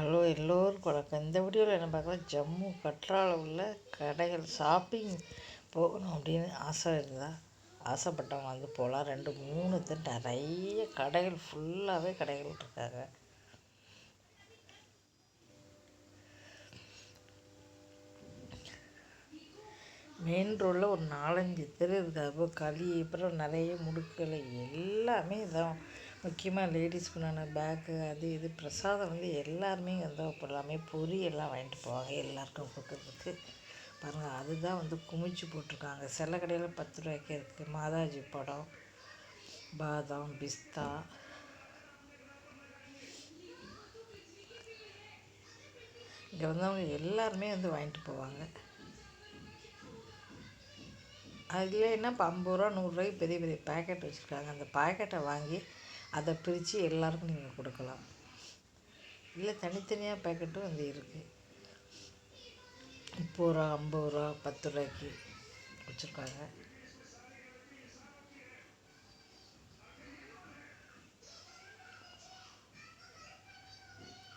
Hello எல்லோருக்கும் வணக்கம். இந்த வீடியோவில் என்ன பார்க்கலாம்? ஜம்மு கட்ராவில் உள்ள கடைகள் ஷாப்பிங் போகணும் அப்படின்னு ஆசை இருந்தால் ஆசைப்பட்டவங்க வந்து போகலாம். ரெண்டு மூணு தான் நிறைய கடைகள் ஃபுல்லாகவே கடைகள் இருக்காங்க. மெயின் ரோடில் ஒரு நாலஞ்சு தெரு இருக்காது களி அப்புறம் நிறைய முடுக்கல் எல்லாமே இதான். முக்கியமாக லேடிஸ்க்கு உண்டான பேக்கு அது இது பிரசாதம் வந்து எல்லாருமே வந்து இப்போ எல்லாமே பொறி எல்லாம் வாங்கிட்டு போவாங்க எல்லாருக்கும் கொடுக்குறதுக்கு. பாருங்கள் அதுதான் வந்து குமிச்சு போட்டிருக்காங்க. சில கடையில் பத்து ரூபாய்க்கு இருக்குது மாதாஜி படம் பாதாம் பிஸ்தா. இங்கே வந்தவங்க எல்லாருமே வந்து வாங்கிட்டு போவாங்க. அதில் என்ன? இப்போ ஐம்பது ரூபா நூறுரூவாய்க்கு பெரிய பெரிய பேக்கெட் வச்சுருக்காங்க. அந்த பேக்கெட்டை வாங்கி அதை பிரித்து எல்லாருக்கும் நீங்கள் கொடுக்கலாம். இல்லை தனித்தனியாக பேக்கெட்டும் வந்து இருக்குது முப்பது ரூபா ஐம்பது ரூபா பத்து ரூபாய்க்கு வச்சுருக்காங்க.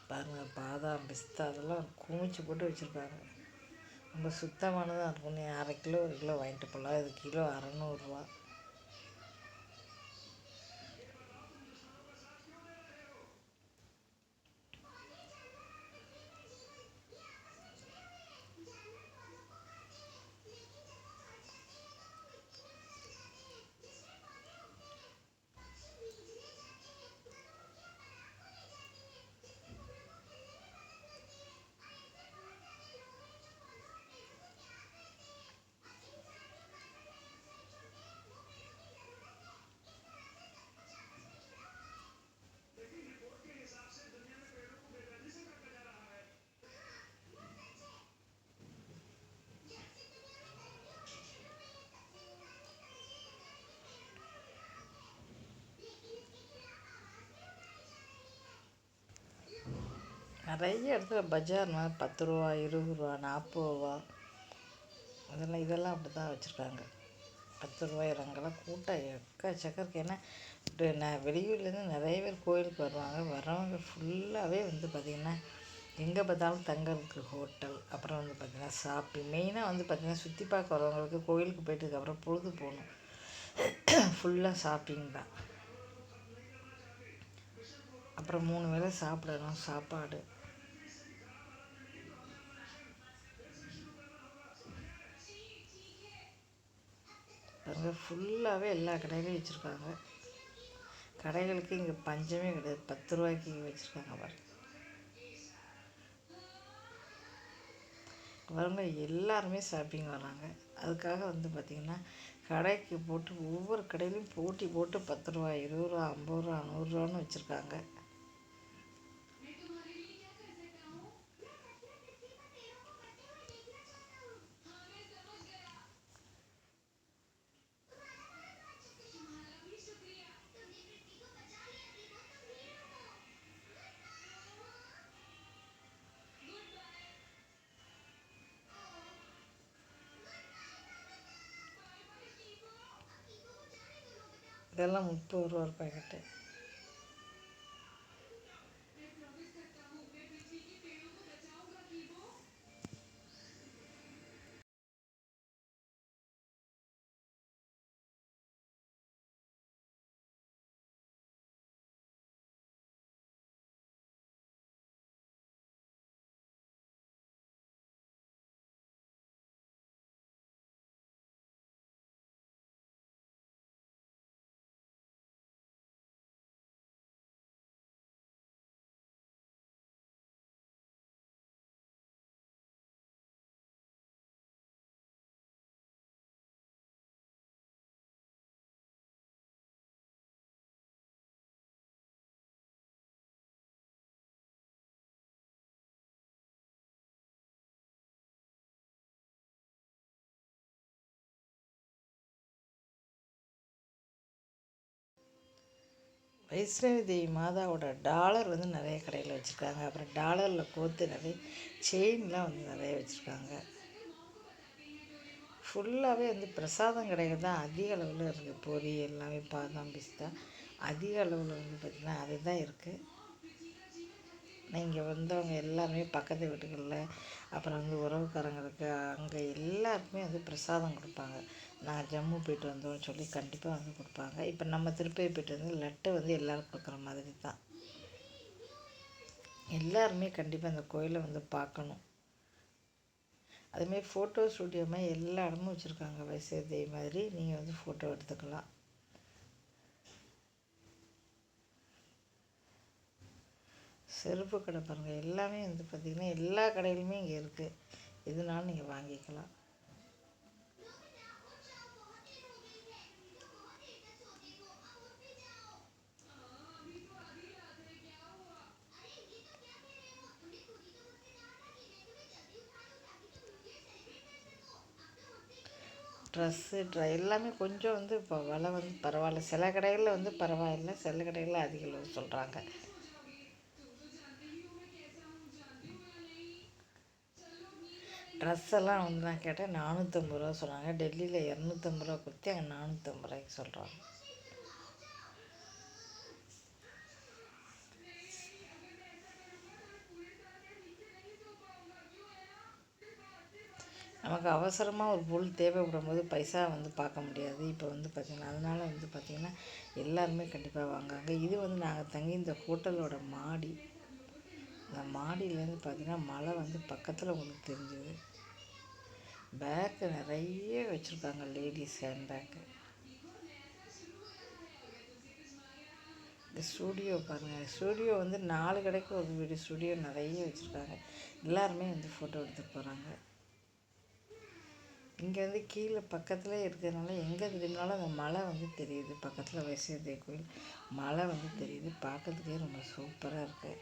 பாருங்கள் பாதாம் பிஸ்தா அதெல்லாம் குமிச்சு போட்டு வச்சுருக்காங்க. ரொம்ப சுத்தமானதாக இருக்கும் நீ அரை கிலோ ஒரு கிலோ வாங்கிட்டு போகலாம். இது கிலோ அறநூறுரூவா நிறைய இடத்துல பஜார் மாதிரி பத்து ரூபா இருபது ரூபா நாற்பது ரூபா. அதெல்லாம் இதெல்லாம் அப்படி தான் வச்சுருக்காங்க. பத்து ரூபாய் ரங்கெல்லாம் கூட்டம் எக்கச்சக்கம் ஏன்னா வெளியூர்லேருந்து நிறைய பேர் கோயிலுக்கு வருவாங்க. வரவங்க ஃபுல்லாகவே வந்து பார்த்திங்கன்னா எங்கே பார்த்தாலும் தங்கறதுக்கு ஹோட்டல். அப்புறம் வந்து பார்த்திங்கன்னா ஷாப்பிங் மெயினாக வந்து பார்த்திங்கன்னா சுற்றி பார்க்க வரவங்களுக்கு கோயிலுக்கு போயிட்டதுக்கப்புறம் பொழுது போகணும். ஃபுல்லாக ஷாப்பிங் தான். அப்புறம் மூணு வேளை சாப்பிடணும் சாப்பாடு. பாருங்க ஃபுல்லாகவே எல்லா கடையிலையும் வச்சுருக்காங்க. கடைகளுக்கு இங்கே பஞ்சமே கிடையாது. பத்து ரூபாய்க்கு இங்கே வச்சுருக்காங்க பாருங்க. வரவங்க எல்லாருமே ஷாப்பிங் வராங்க. அதுக்காக வந்து பார்த்திங்கன்னா கடைக்கு போட்டு ஒவ்வொரு கடையிலையும் போட்டி போட்டு பத்து ரூபா இருபது ரூபா ஐம்பது ரூபா நூறுரூவான்னு வச்சுருக்காங்க. இதெல்லாம் முப்பது ரூபா ஒரு வைஷ்ணவி தேவி மாதாவோட டாலர் வந்து நிறைய கடையில் வச்சுருக்காங்க. அப்புறம் டாலரில் கோத்து நிறைய செயின்லாம் வந்து நிறைய வச்சுருக்காங்க. ஃபுல்லாகவே வந்து பிரசாதம் கடைகள் தான் அதிக அளவில் இருக்குது. பொரி எல்லாமே பாதாம் பிஸ்தா அதிக அளவில் வந்து பார்த்திங்கன்னா அதுதான் இருக்குது. நீங்கள் வந்தவங்க எல்லாருமே பக்கத்து வீட்டுகளில் அப்புறம் வந்து உறவுக்காரங்களுக்கு அங்கே எல்லாருக்குமே வந்து பிரசாதம் கொடுப்பாங்க. நான் ஜம்மு போயிட்டு வந்தோம்னு சொல்லி கண்டிப்பாக வந்து கொடுப்பாங்க. இப்போ நம்ம திருப்பதி போயிட்டு வந்து லட்டு வந்து எல்லோரும் கொடுக்குற மாதிரி தான் எல்லாருமே கண்டிப்பாக அந்த கோயிலை வந்து பார்க்கணும். அதுமாரி ஃபோட்டோ ஸ்டூடியோ மாதிரி எல்லா இடமும் வச்சுருக்காங்க. வயசு மாதிரி. நீங்கள் வந்து ஃபோட்டோ எடுத்துக்கலாம். செருப்பு கடை பாருங்கள் எல்லாமே வந்து பார்த்திங்கன்னா எல்லா கடையிலுமே இங்கே இருக்குது எதுனாலும் நீங்கள் வாங்கிக்கலாம். ட்ரெஸ்ஸு ட்ரை எல்லாமே கொஞ்சம் வந்து இப்போ விலை வந்து பரவாயில்ல. சில கடைகளில் வந்து பரவாயில்ல சில கடைகளில் அதிக அளவு சொல்கிறாங்க ட்ரெஸ் எல்லாம் வந்து நான் கேட்டேன் நானூற்றம்பது ரூபா சொன்னாங்க. டெல்லியில் இரநூத்தம்பது ரூபா கொடுத்து அங்கே நானூற்றம்பது ரூபாய்க்கு சொல்கிறாங்க நமக்கு அவசரமாக ஒரு பொருள் தேவைப்படும் போது பைசா வந்து பார்க்க முடியாது. இப்போ வந்து பார்த்திங்கன்னா அதனால் வந்து பார்த்திங்கன்னா எல்லாருமே கண்டிப்பாக வாங்குறாங்க. இது வந்து நாங்கள் தங்கி இந்த ஹோட்டலோட மாடி. அந்த மாடியிலேருந்து பார்த்திங்கன்னா மழை வந்து பக்கத்தில் உங்களுக்கு தெரிஞ்சுது. பேக்கு நிறைய வச்சுருக்காங்க லேடிஸ் ஹேண்ட் பேக்கு இந்த ஸ்டூடியோ பாருங்கள் ஸ்டூடியோ வந்து நாலு கடைக்கு ஒரு வீடு ஸ்டூடியோ நிறைய வச்சுருக்காங்க. எல்லாருமே வந்து ஃபோட்டோ எடுத்துகிட்டு போகிறாங்க இங்கே வந்து கீழே பக்கத்தில் இருக்கிறதுனால எங்கே திரும்பினாலும் அந்த மலை வந்து தெரியுது. பக்கத்தில் வைசியதே கோயில் மலை வந்து தெரியுது. பார்க்கறதுக்கே ரொம்ப சூப்பராக இருக்குது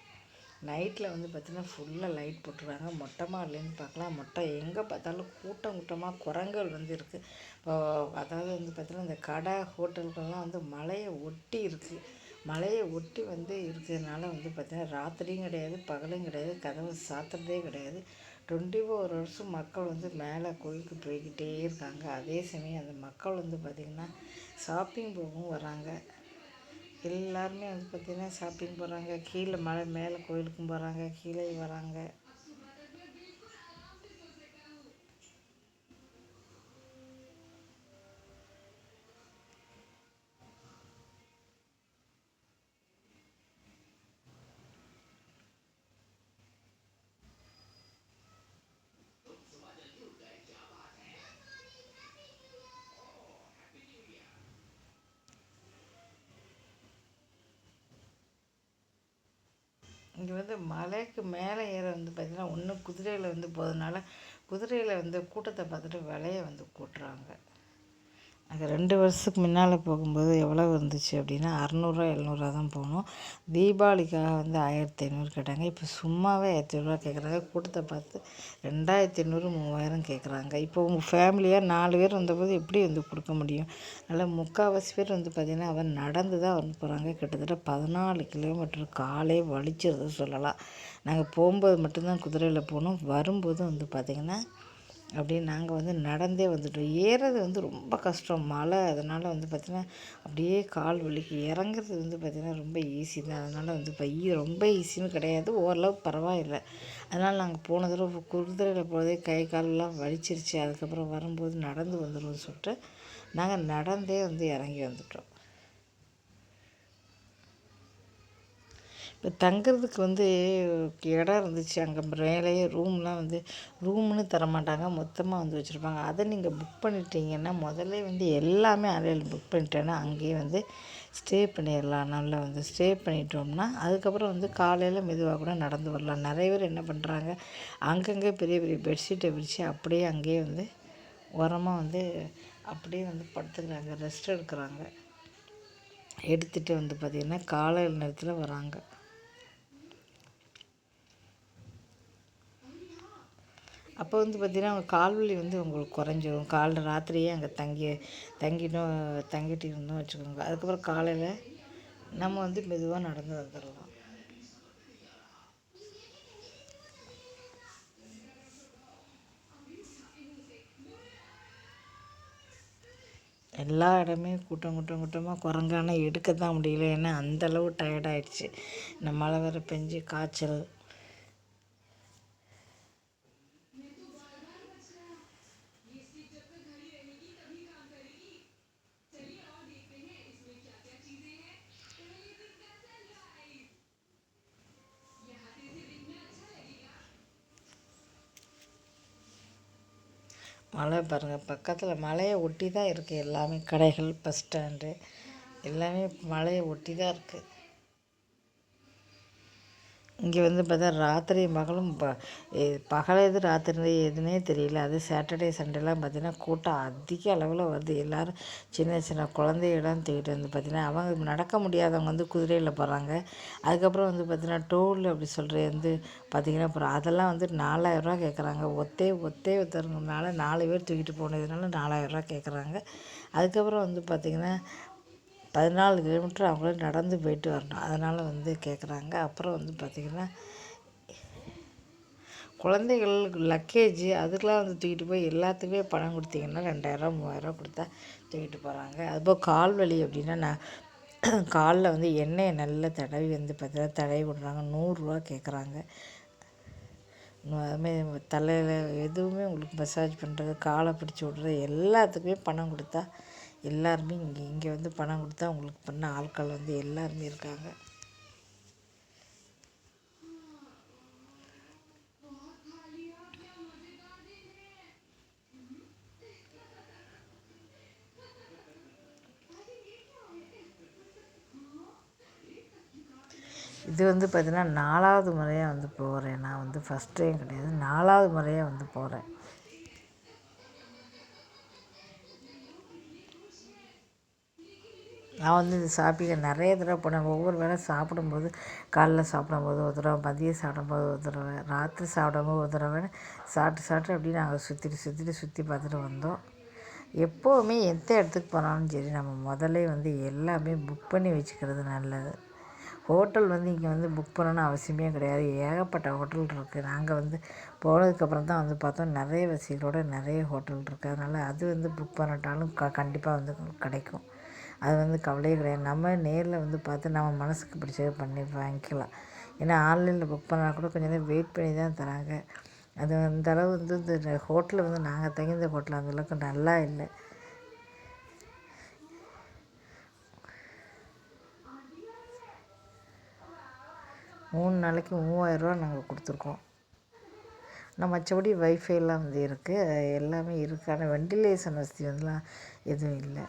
நைட்டில் வந்து பார்த்திங்கன்னா ஃபுல்லாக லைட் போட்டுருவாங்க. மொட்டை மாடலேருந்து பார்க்கலாம். மொட்டை எங்கே பார்த்தாலும் கூட்டம் கூட்டமாக குரங்குகள் வந்து இருக்குது இப்போ அதாவது வந்து பார்த்திங்கன்னா இந்த கடை ஹோட்டல்கள்லாம் வந்து மலையை ஒட்டி இருக்குது மலையை ஒட்டி வந்து இருக்கிறதுனால வந்து பார்த்திங்கன்னா ராத்திரியும் கிடையாது பகலும் கிடையாது கதவை சாத்துறதே கிடையாது. டுவெண்ட்டி ஃபோர் ஹவர்ஸும் மக்கள் வந்து மேலே கோயிலுக்கு போய்கிட்டே இருக்காங்க. அதே சமயம் அந்த மக்கள் வந்து பார்த்திங்கன்னா ஷாப்பிங் போகவும் வராங்க. எல்லாருமே வந்து பார்த்திங்கன்னா ஷாப்பிங் போகிறாங்க கீழே மலை மேலே கோயிலுக்கும் போகிறாங்க கீழேயும் வராங்க. இங்கே வந்து மலைக்கு மேலே ஏற வந்து பார்த்திங்கன்னா ஒன்று குதிரையில் வந்து போகிறதுனால குதிரையில் வந்து கூட்டத்தை பார்த்துட்டு விலையை வந்து கூட்டுறாங்க. அது ரெண்டு வருஷத்துக்கு முன்னால் போகும்போது எவ்வளோ இருந்துச்சு அப்படின்னா அறநூறுவா எழுநூறுவா தான் போனோம். தீபாவளிக்காக வந்து ஆயிரத்தி ஐநூறு கேட்டாங்க. இப்போ சும்மாவே ஆயிரத்தி ஐநூறுரூவா கேட்குறாங்க கூட்டத்தை பார்த்து ரெண்டாயிரத்தி ஐநூறு மூவாயிரம் கேட்குறாங்க இப்போ உங்கள் ஃபேமிலியாக நாலு பேர் வந்தபோது எப்படி வந்து கொடுக்க முடியும்? நல்லா முக்கால்வாசி பேர் வந்து பார்த்திங்கன்னா அவன் நடந்து தான் வந்து போகிறாங்க கிட்டத்தட்ட பதினாலு கிலோமீட்டர் காலே வலிச்சிருது சொல்லலாம். நாங்கள் போகும்போது மட்டும்தான் குதிரையில் போனோம். வரும்போது வந்து பார்த்திங்கன்னா அப்படியே நாங்கள் வந்து நடந்தே வந்துட்டோம். ஏறது வந்து ரொம்ப கஷ்டம். மழை அதனால் வந்து பார்த்திங்கன்னா அப்படியே கால் வலிக்கு. இறங்குறது வந்து பார்த்திங்கன்னா ரொம்ப ஈஸி தான். அதனால் வந்து இப்போ ஈ ரொம்ப ஈஸின்னு கிடையாது. ஓரளவு பரவாயில்லை. அதனால் நாங்கள் போன தடவை குதிரையில் போகிறதே கை காலெலாம் வலிச்சிருச்சு. அதுக்கப்புறம் வரும்போது நடந்து வந்துடுவோம் சொல்லிட்டு நாங்கள் நடந்தே வந்து இறங்கி வந்துட்டோம். இப்போ தங்குறதுக்கு வந்து இடம் இருந்துச்சு. அங்கே மேலேயே ரூம்லாம் வந்து ரூம்னு தரமாட்டாங்க. மொத்தமாக வந்து வச்சுருப்பாங்க. அதை நீங்கள் புக் பண்ணிட்டீங்கன்னா முதல்ல வந்து எல்லாமே அலையில் புக் பண்ணிட்டேன்னா அங்கேயே வந்து ஸ்டே பண்ணிடலாம். நல்லா வந்து ஸ்டே பண்ணிட்டோம்னா அதுக்கப்புறம் வந்து காலையில் மெதுவாக கூட நடந்து வரலாம். நிறைய பேர் என்ன பண்ணுறாங்க அங்கங்கே பெரிய பெரிய பெட்ஷீட்டை விரித்து அப்படியே அங்கேயே வந்து உரமாக வந்து அப்படியே வந்து படுத்துக்கிறாங்க. ரெஸ்ட் எடுக்கிறாங்க. எடுத்துகிட்டு வந்து பார்த்திங்கன்னா காலையில் நேரத்தில் வராங்க. அப்போ வந்து பார்த்திங்கன்னா அவங்க கால்வலி வந்து உங்களுக்கு குறைஞ்சிரும். காலைல ராத்திரியே அங்கே தங்கி தங்கிட்டோம் தங்கிட்டு இருந்தோம் வச்சுக்கோங்க. அதுக்கப்புறம் காலையில் நம்ம வந்து மெதுவாக நடந்து வந்துடலாம். எல்லா இடமே கூட்டம் கூட்டம் கூட்டமாக குரங்கான எடுக்க தான் முடியல. ஏன்னா அந்தளவு டயர்டாயிடுச்சு இந்த மழை வேறு பெஞ்சு காய்ச்சல். மலை பாருங்கள் பக்கத்தில் மலையை ஒட்டி தான் இருக்குது எல்லாமே கடைகள் பஸ் ஸ்டாண்டு எல்லாமே மலையை ஒட்டி தான் இருக்குது இங்கே வந்து பார்த்தா ராத்திரி மகளும் ப பகல் எது ராத்திரி எதுனே தெரியல. அது சாட்டர்டே சண்டேலாம் பார்த்திங்கன்னா கூட்டம் அதிக அளவில் வருது. எல்லோரும் சின்ன சின்ன குழந்தைகள்லாம் தூக்கிட்டு வந்து பார்த்திங்கன்னா அவங்க நடக்க முடியாதவங்க வந்து குதிரையில் போகிறாங்க அதுக்கப்புறம் வந்து பார்த்திங்கன்னா டோல் அப்படி சொல்கிறது வந்து பார்த்திங்கன்னா அப்புறம் அதெல்லாம் வந்து நாலாயிரரூவா கேட்குறாங்க ஒத்தே ஒத்தே ஒருத்தருங்கனால நாலு பேர் தூக்கிட்டு போனதுனால நாலாயிரரூவா கேட்குறாங்க அதுக்கப்புறம் வந்து பார்த்திங்கன்னா பதினாலு கிலோமீட்டர் அவங்களே நடந்து போயிட்டு வரணும். அதனால் வந்து கேட்குறாங்க அப்புறம் வந்து பார்த்திங்கன்னா குழந்தைகள் லக்கேஜு அதுக்கெலாம் வந்து தூக்கிட்டு போய் எல்லாத்துக்குமே பணம் கொடுத்தீங்கன்னா ரெண்டாயிரம் மூவாயிரரூவா கொடுத்தா தூக்கிட்டு போகிறாங்க அதுபோல் கால் வலி அப்படின்னா நான் காலில் வந்து எண்ணெயை நல்லா தடவி வந்து பார்த்தீங்கன்னா தடவி விடுறாங்க. நூறுரூவா கேட்குறாங்க அதுமாதிரி தலையில் எதுவுமே உங்களுக்கு மசாஜ் பண்ணுறது காலை பிடிச்சி விட்றது எல்லாத்துக்குமே பணம் கொடுத்தா எல்லாருமே இங்கே இங்கே வந்து பணம் கொடுத்தா அவங்களுக்கு பண்ண ஆட்கள் வந்து எல்லாருமே இருக்காங்க. இது வந்து பார்த்திங்கன்னா நாலாவது முறையாக வந்து போகிறேன் நான் வந்து ஃபஸ்ட் டைம் கிடையாது நாலாவது முறையாக வந்து போகிறேன் நான் வந்து இந்த ஷாப்பிங்கை நிறைய தடவை போனேன். ஒவ்வொரு வேளை சாப்பிடும்போது காலைல சாப்பிடும்போது ஒரு தடவை மதியம் சாப்பிடும்போது ஒரு தடவை ராத்திரி சாப்பிடும்போது ஒரு தடவை சாப்பிட்டு சாப்பிட்டு அப்படியே நாங்கள் சுற்றிட்டு சுற்றிட்டு சுற்றி பார்த்துட்டு வந்தோம். எப்போவுமே எந்த இடத்துக்கு போனாலும் சரி நம்ம முதல்ல வந்து எல்லாமே புக் பண்ணி வச்சுக்கிறது நல்லது. ஹோட்டல் வந்து இங்கே வந்து புக் பண்ணணும்னு அவசியமே கிடையாது. ஏகப்பட்ட ஹோட்டல் இருக்குது நாங்கள் வந்து போனதுக்கப்புறம் தான் வந்து பார்த்தோம். நிறைய வசதிகளோட நிறைய ஹோட்டல் இருக்குது அதனால் அது வந்து புக் பண்ணிட்டாலும் க கண்டிப்பாக வந்து கிடைக்கும். அது வந்து கவலையே கிடையாது. நம்ம நேரில் வந்து பார்த்து நம்ம மனதுக்கு பிடிச்சதை பண்ணி வாங்கிக்கலாம். ஏன்னா ஆன்லைனில் புக் பண்ணால் கூட கொஞ்சம் நேரம் வெயிட் பண்ணி தான் தராங்க. அது அந்த அளவு வந்து இந்த ஹோட்டலில் வந்து நாங்கள் தங்கியிருந்த ஹோட்டல் அந்தளவுக்கு நல்லா இல்லை. மூணு நாளைக்கு மூவாயிரரூவா நாங்கள் கொடுத்துருக்கோம். ஆனால் மற்றபடி வைஃபைலாம் வந்து இருக்குது எல்லாமே இருக்குது ஆனால் வெண்டிலேஷன் வசதி வந்துலாம் எதுவும் இல்லை.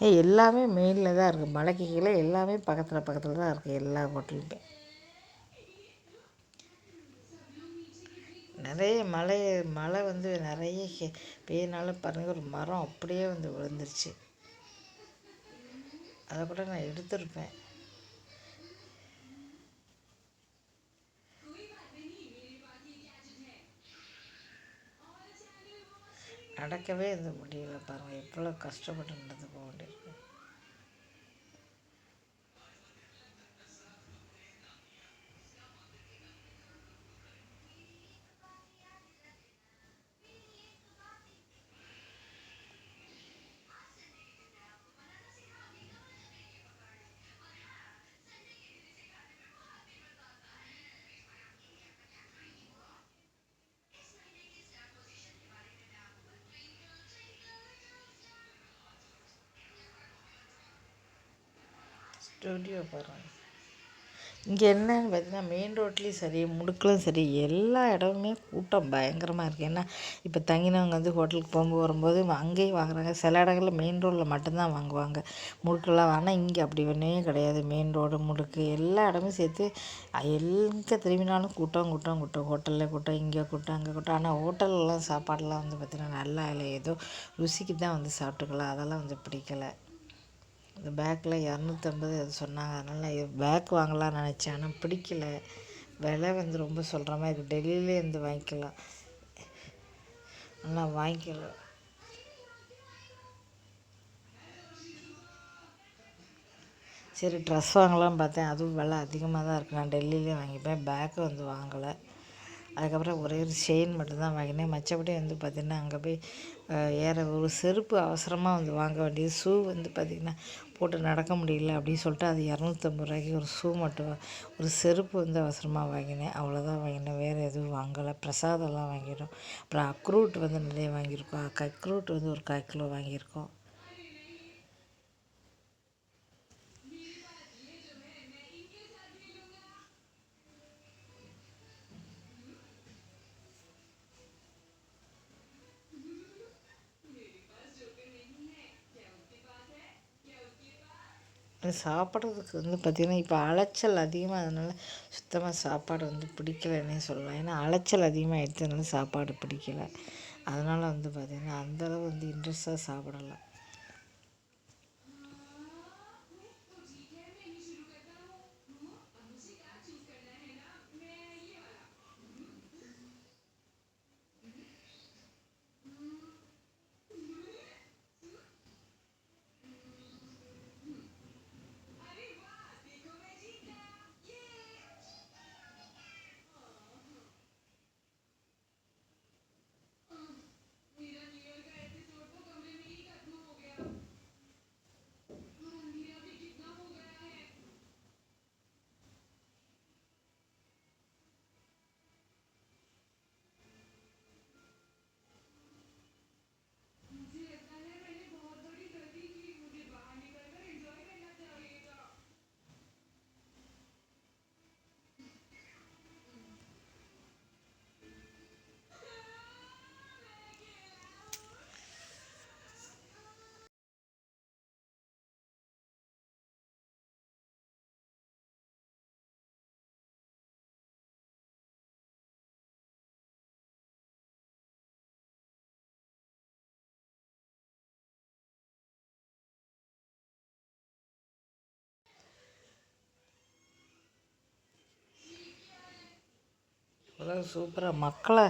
எல்லாமே மெயினில் தான் இருக்குது மலைக்கு கீழே எல்லாமே பக்கத்தில் பக்கத்தில் தான் இருக்குது எல்லா ஹோட்டலுமே நிறைய மழை மழை வந்து நிறைய பெய்யனால பாருங்கள் ஒரு மரம் அப்படியே வந்து விழுந்துருச்சு. அதை கூட நான் எடுத்திருப்பேன். நடக்கவே இது முடியல பாருங்கள் எவ்வளோ கஷ்டப்பட்டு நடந்து போக வேண்டியிருக்கு. ஸ்டூடியோ பாருங்கள் இங்கே என்னன்னு பார்த்தீங்கன்னா மெயின் ரோட்லேயும் சரி முடுக்கிலும் சரி எல்லா இடமுமே கூட்டம் பயங்கரமாக இருக்குது ஏன்னா இப்போ தங்கினவங்க வந்து ஹோட்டலுக்கு போகும்போது வரும்போது அங்கேயும் வாங்குறாங்க. சில இடங்களில் மெயின் ரோட்டில் மட்டும்தான் வாங்குவாங்க. முடுக்கெல்லாம் ஆனால் இங்கே அப்படி ஒன்றே கிடையாது. மெயின் ரோடு முடுக்கு எல்லா இடமும் சேர்த்து எங்கே திரும்பினாலும் கூட்டம் கூட்டம் கூட்டம். ஹோட்டலில் கூட்டம் இங்கே கூட்டம் அங்கே கூட்டம். ஆனால் ஹோட்டல்லாம் சாப்பாடெல்லாம் வந்து பார்த்திங்கன்னா நல்லா இல்லை. ஏதோ ருசிக்கு தான் வந்து சாப்பிட்டுக்கலாம். அதெல்லாம் வந்து பிடிக்கலை. இந்த பேக்கில் இரநூத்தம்பது அது சொன்னாங்க. அதனால் பேக் வாங்கலாம்னு நினச்சேன். ஆனால் பிடிக்கல. விலை வந்து ரொம்ப சொல்கிற மாதிரி இருக்குது டெல்லியிலே இருந்து வாங்கிக்கலாம். ஆனால் வாங்கிக்கல. சரி ட்ரெஸ் வாங்கலாம்னு பார்த்தேன். அதுவும் விலை அதிகமாக தான் இருக்குது நான் டெல்லியிலே வாங்கிப்பேன். பேக்கு வந்து வாங்கலை. அதுக்கப்புறம் ஒரே ஒரு செயின் மட்டும்தான் வாங்கினேன். மற்றபடி வந்து பார்த்திங்கன்னா அங்கே போய் ஏற ஒரு செருப்பு அவசரமாக வந்து வாங்க வேண்டியது. ஷூ வந்து பார்த்திங்கன்னா போட்டு நடக்க முடியல அப்படின்னு சொல்லிட்டு அது இரநூத்தம்பது ரூபாய்க்கு ஒரு ஷூ மட்டும் ஒரு செருப்பு வந்து அவசரமாக வாங்கினேன். அவ்வளோதான் வாங்கினேன். வேறு எதுவும் வாங்கலை. பிரசாதம்லாம் வாங்கிட்டோம். அப்புறம் அக்ரூட் வந்து நிறைய வாங்கியிருக்கோம். அக்ரூட் வந்து ஒரு கால் கிலோ வாங்கியிருக்கோம். சாப்பிட்றதுக்கு வந்து பார்த்திங்கன்னா இப்போ அலைச்சல் அதிகமாக அதனால் சுத்தமாக சாப்பாடு வந்து பிடிக்கலன்னே சொல்லலாம். ஏன்னா அலைச்சல் அதிகமாக எடுத்ததுனால சாப்பாடு பிடிக்கல. அதனால் வந்து பார்த்திங்கன்னா அந்தளவு வந்து இன்ட்ரெஸ்ட்டாக சாப்பிடல அதெல்லாம் சூப்பராக மக்களை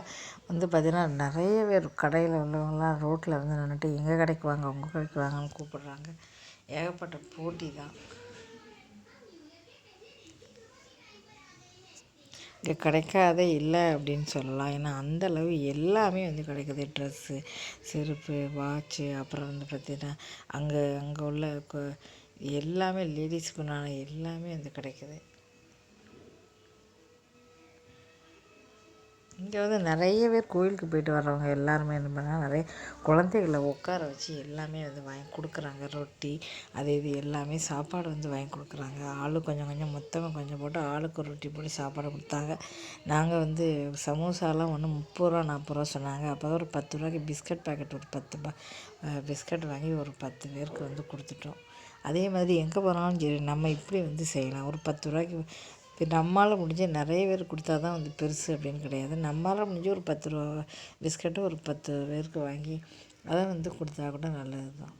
வந்து பார்த்திங்கன்னா நிறைய பேர் கடையில் உள்ளவங்களாம் ரோட்டில் வந்து நின்றுட்டு எங்கள் கடைக்கு வாங்க? உங்கள் கடைக்கு வாங்கன்னு கூப்பிட்றாங்க. ஏகப்பட்ட போட்டி தான். இங்கே கிடைக்காத இல்லை அப்படின்னு சொல்லலாம். ஏன்னா அந்தளவு எல்லாமே வந்து கிடைக்குது. ட்ரெஸ்ஸு செருப்பு வாட்ச்சு அப்புறம் வந்து பார்த்திங்கன்னா அங்கே அங்கே உள்ள எல்லாமே லேடிஸ்க்கு உண்டான எல்லாமே வந்து கிடைக்குது. இங்கே வந்து நிறைய பேர் கோயிலுக்கு போயிட்டு வர்றவங்க எல்லாருமே என்ன பண்ணால் நிறைய குழந்தைகளை உட்கார வச்சு எல்லாமே வந்து வாங்கி கொடுக்குறாங்க. ரொட்டி அது இது எல்லாமே சாப்பாடு வந்து வாங்கி கொடுக்குறாங்க. ஆளு கொஞ்சம் கொஞ்சம் மொத்தமாக கொஞ்சம் போட்டு ஆளுக்கு ஒரு ரொட்டி போட்டு சாப்பாடு கொடுத்தாங்க. நாங்கள் வந்து சமோசாலாம் ஒன்று முப்பது ரூபா நாற்பது ரூபா சொன்னாங்க. அப்போ தான் ஒரு பத்து ரூபாய்க்கு பிஸ்கட் பேக்கெட் ஒரு பத்து பா பிஸ்கட் வாங்கி ஒரு பத்து பேருக்கு வந்து கொடுத்துட்டோம். அதே மாதிரி எங்கே போனாலும் சரி நம்ம இப்படி வந்து செய்யலாம். ஒரு பத்து ரூபாய்க்கு இப்போ நம்மளால் முடிஞ்ச நிறைய பேர் கொடுத்தா தான் வந்து பெருசு அப்படின்னு கிடையாது. நம்மளால் முடிஞ்ச ஒரு பத்து ரூபா பிஸ்கட்டு ஒரு பத்து பேருக்கு வாங்கி அதை வந்து கொடுத்தா கூட நல்லது தான்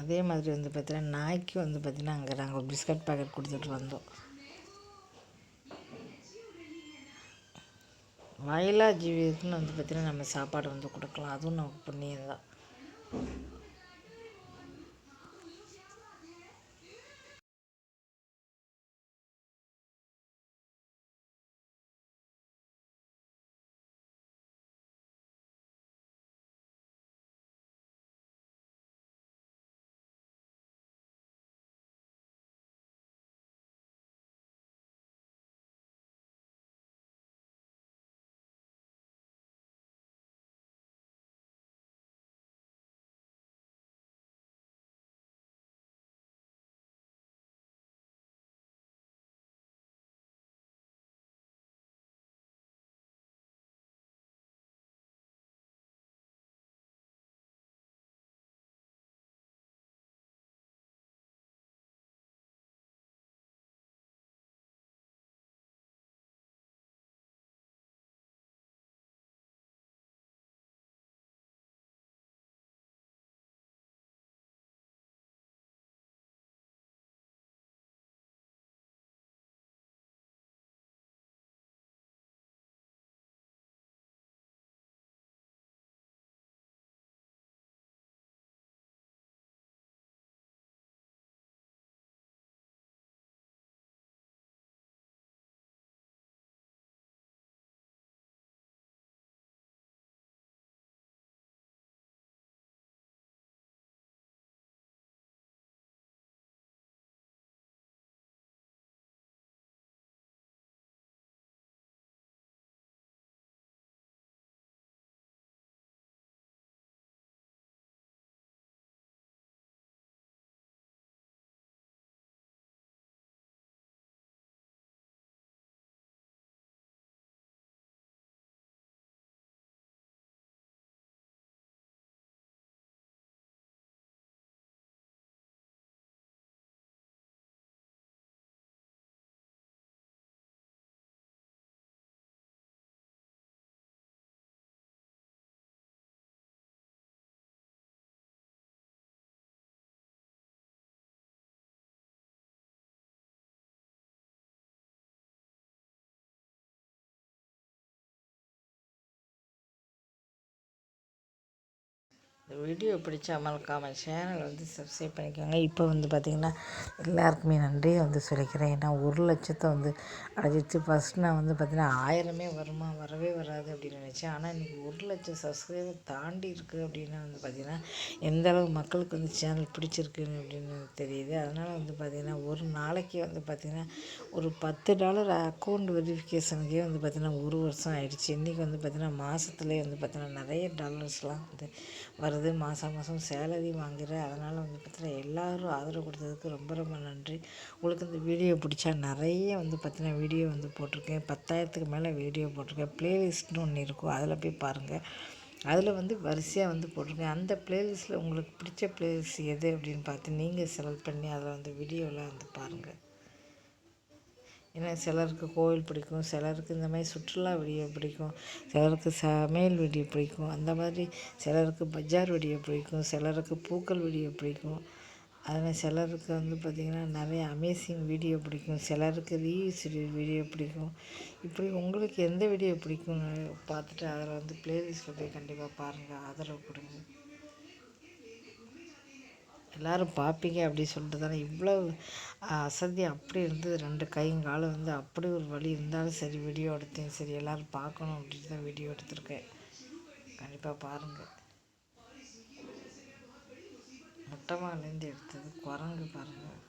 அதே மாதிரி வந்து பார்த்தீங்கன்னா நாய்க்கு வந்து பார்த்திங்கன்னா அங்கே நாங்கள் ஒரு பிஸ்கட் பேக்கெட் கொடுத்துட்டு வந்தோம். வாயிலா ஜீவிக்குன்னு வந்து பார்த்திங்கன்னா நம்ம சாப்பாடு வந்து கொடுக்கலாம். அதுவும் நமக்கு புண்ணியம் தான் வீடியோ பிடிச்சா மறக்காமல் சேனல் வந்து சப்ஸ்கிரைப் பண்ணிக்கோங்க. இப்போ வந்து பார்த்திங்கன்னா எல்லாருக்குமே நன்றியை வந்து சொல்லிக்கிறேன். ஏன்னா ஒரு லட்சத்தை வந்து அடைஞ்சிச்சு ஃபஸ்ட் நான் வந்து பார்த்திங்கன்னா ஆயிரமே வருமா வரவே வராது அப்படின்னு நினச்சேன். ஆனால் இன்றைக்கி ஒரு லட்சம் சப்ஸ்கிரைபர் தாண்டி இருக்குது அப்படின்னா வந்து பார்த்திங்கன்னா எந்த அளவு மக்களுக்கு வந்து சேனல் பிடிச்சிருக்குன்னு அப்படின்னு தெரியுது. அதனால் வந்து பார்த்திங்கன்னா ஒரு நாளைக்கு வந்து பார்த்திங்கன்னா ஒரு பத்து டாலர் அக்கௌண்ட் வெரிஃபிகேஷனுக்கே வந்து பார்த்திங்கன்னா ஒரு வருஷம் ஆயிடுச்சு. இன்றைக்கி வந்து பார்த்திங்கன்னா மாதத்துலேயே வந்து பார்த்திங்கன்னா நிறைய டாலர்ஸ்லாம் வந்து வருது மாதம் மாதம் சேலரி வாங்குகிறேன் அதனால் வந்து பார்த்திங்கன்னா எல்லோரும் ஆதரவு கொடுத்ததுக்கு ரொம்ப ரொம்ப நன்றி. உங்களுக்கு இந்த வீடியோ பிடிச்சா நிறைய வந்து பார்த்திங்கன்னா வீடியோ வந்து போட்டிருக்கேன். பத்தாயிரத்துக்கு மேலே வீடியோ போட்டிருக்கேன். ப்ளேலிஸ்ட்னு ஒன்று இருக்கும். அதில் போய் பாருங்கள் அதில் வந்து வரிசையாக வந்து போட்டிருக்கேன். அந்த ப்ளேலிஸ்ட்டில் உங்களுக்கு பிடிச்ச ப்ளேலிஸ்ட் எது அப்படின்னு பார்த்து நீங்கள் செலக்ட் பண்ணி அதில் வந்து வீடியோவில் வந்து பாருங்கள் ஏன்னா சிலருக்கு கோவில் பிடிக்கும் சிலருக்கு இந்த மாதிரி சுற்றுலா வீடியோ பிடிக்கும் சிலருக்கு சமையல் வீடியோ பிடிக்கும் அந்த மாதிரி சிலருக்கு பஜார் வீடியோ பிடிக்கும் சிலருக்கு பூக்கள் வீடியோ பிடிக்கும். அதில் சிலருக்கு வந்து பார்த்திங்கன்னா நிறைய அமேசிங் வீடியோ பிடிக்கும் சிலருக்கு ரீல்ஸ் வீடியோ பிடிக்கும். இப்படி உங்களுக்கு எந்த வீடியோ பிடிக்கும்னு பார்த்துட்டு அதில் வந்து ப்ளேலிஸ்ட்டில் போய் கண்டிப்பாக பாருங்கள் ஆதரவு கொடுங்க. எல்லோரும் பார்ப்பீங்க அப்படி சொல்லிட்டு தானே இவ்வளோ அசதி அப்படி இருந்தது. ரெண்டு கையும் காலம் வந்து அப்படி ஒரு வழி இருந்தாலும் சரி வீடியோ எடுத்தேன். சரி எல்லோரும் பார்க்கணும் அப்படின்ட்டு தான் வீடியோ எடுத்திருக்கேன். கண்டிப்பாக பாருங்கள் மொட்டமாலேருந்து எடுத்தது குரங்கு பாருங்கள்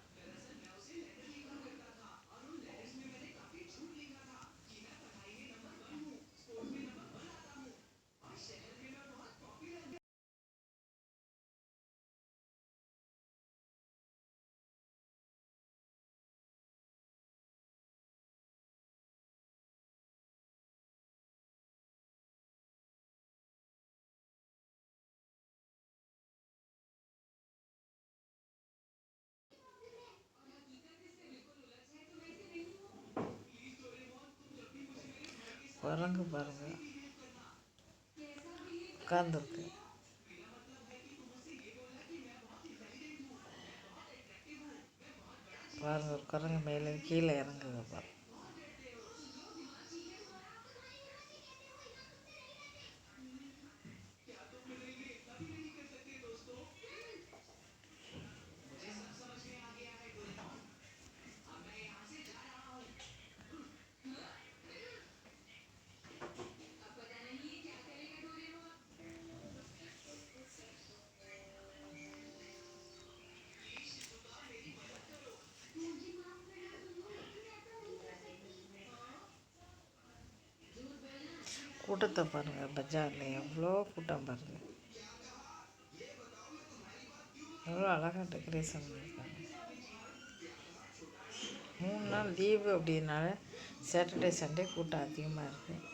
குரங்கு பாருங்கள் உட்காந்துருக்கு பாருங்க ஒரு குரங்கு மேலே கீழே இறங்குது பாருங்க. கூட்டத்தை பாருங்கள் பஜாரில் எவ்வளோ கூட்டம் பாருங்கள் எவ்வளோ அழகாக டெக்கரேஷன் பண்ணியிருக்காங்க மூணு நாள் லீவு அப்படின்னால சாட்டர்டே சண்டே கூட்டம் அதிகமாக இருக்குது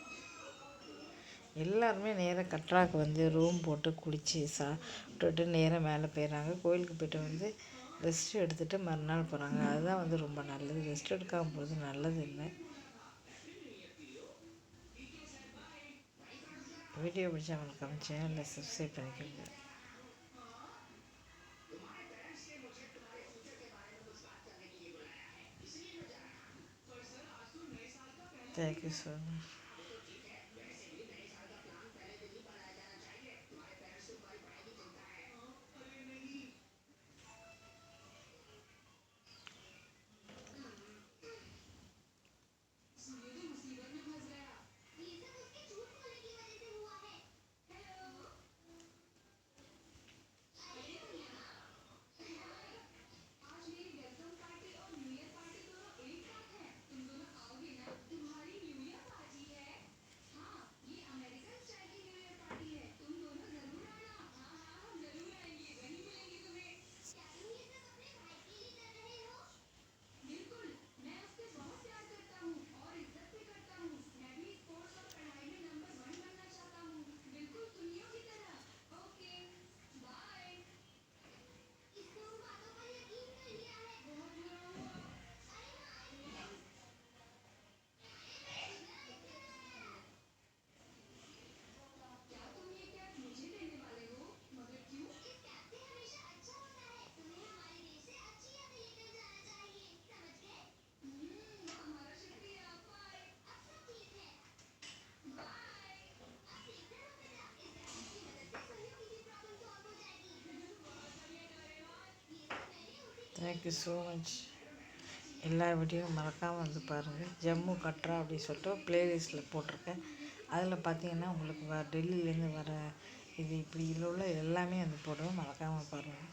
எல்லாருமே நேராக கட்ராக்கு வந்து ரூம் போட்டு குளித்து சாப்பிட்டுட்டு நேராக மேலே போயிடுறாங்க கோயிலுக்கு போய்ட்டு வந்து ரெஸ்ட் எடுத்துகிட்டு மறுநாள் போகிறாங்க அதுதான் வந்து ரொம்ப நல்லது. ரெஸ்ட் எடுக்காமல் போகிறது நல்லது இல்லை. வீடியோ பிடிச்சா மறக்காம சேனலில் சப்ஸ்கிரைப் பண்ணிக்கோங்க thank you so much thank you so much எல்லா வீடியோவும் மறக்காமல் வந்து பாருங்கள் ஜம்மு கட்ரா அப்படின்னு சொல்லிட்டு ப்ளேலிஸ்ட்டில் போட்டிருக்கேன். அதில் பார்த்தீங்கன்னா உங்களுக்கு வ டெல்லியிலேருந்து வர இது இப்படி இதில் உள்ள எல்லாமே வந்து போடுவேன். மறக்காமல் பாருங்கள்